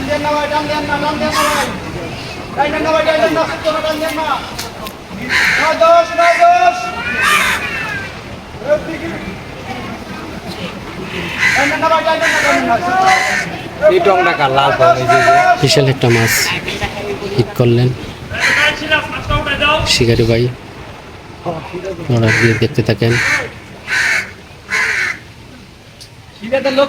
টান দেন না ভাই টান দেন না টান দেন না ভাই। টান দেন না ভাই টান দেন না সুতো টান দেন না। নয় দশ নয় দশ। টান দেন না ভাই টান দেন না টান দেন না এই টংটা কার? লাল টং এই যে যে। বিশাল একটা মাছ হিট করলেন। শিকারি ভাই ওরা গিয়ে দেখতে থাকেন। সিলেটের লোক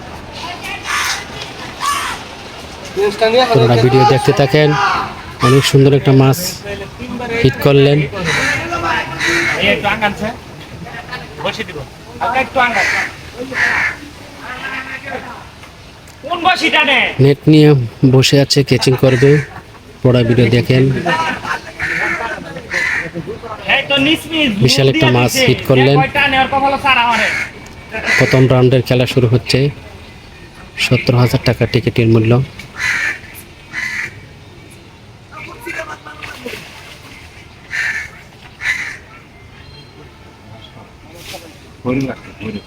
ওরা ভিডিও দেখতে থাকেন। অনেক সুন্দর একটা মাছ হিট করলেন। নেট নিয়ে বসে আছে কেচিং করবে। পড়া ভিডিও দেখেন। বিশাল একটা মাছ হিট করলেন। প্রথম রাউন্ডের খেলা শুরু হচ্ছে। সত্তর হাজার টাকা টিকিটের মূল্য। হরিণ লাগছে হরিণ